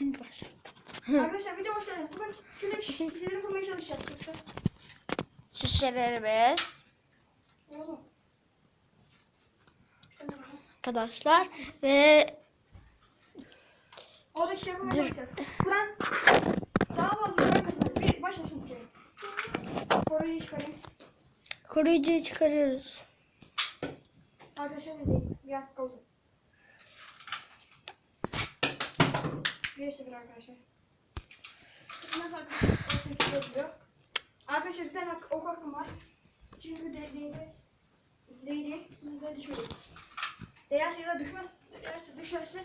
Başlattım. Arkadaşlar video hoş geldiniz. Bugün şöyle bir bir şeyleri kurmaya çalışacağız. Yoksa Şişelerimiz oğlum. arkadaşlar ve Oradaki şey kurmaya çalışacağız. Kur'an daha fazla Kur'an kazanır. Bir başlasın bir kere. Koruyu çıkarayım. koruyucuyu çıkarıyoruz. Arkadaşlar. Bir dakika oldu. 1-0 arkadaşlar. Nasıl arkadaşlar? Arkadaşlar bir tane ok hakkım var. Çünkü de değdi. Değdi. Da düşüyor. Değerse ya da düşmez. Değerse düşerse.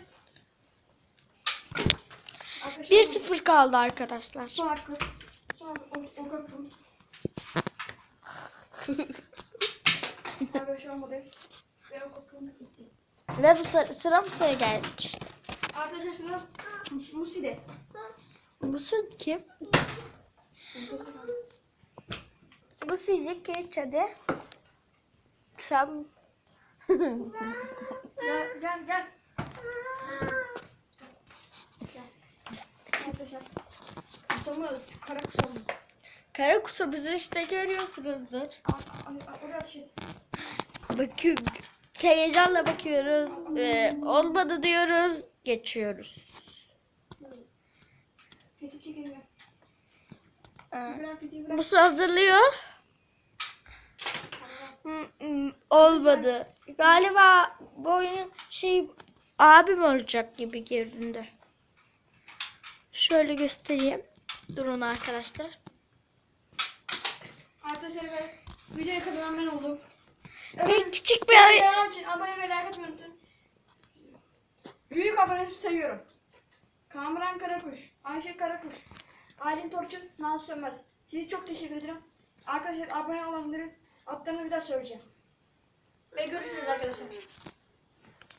Arkadaşlar 1-0 kaldı arkadaşlar. Son hakkım. Son ok, hakkım. Arkadaşlar olmadı. Ve ok hakkım gitti. Ve bu sıra, sıra bu sıra geldi. Arkadaşlar sıra Mus- Musi'de. Bu su kim? Bu sizce geç hadi. Sen Gel gel gel. Arkadaşlar. Kusamız, kara kusamız. Kara kusa bizi işte görüyorsunuzdur. Oraya ateş et. Bakıyor. Heyecanla bakıyoruz. Ee, olmadı diyoruz. Geçiyoruz. Ee, bu su hazırlıyor. Olmadı. Galiba bu oyunun şey abim olacak gibi göründü. Şöyle göstereyim. Durun arkadaşlar. Arkadaşlar ben videoyu kazanan ben oldum. Bir küçük bir abone ve like atmayı unutmayın. Büyük abone seviyorum. Kamran Karakuş, Ayşe Karakuş, Aylin Torçun, Nazlı Sönmez. Sizi çok teşekkür ederim. Arkadaşlar abone olanların adlarını bir daha söyleyeceğim. Ve görüşürüz arkadaşlar.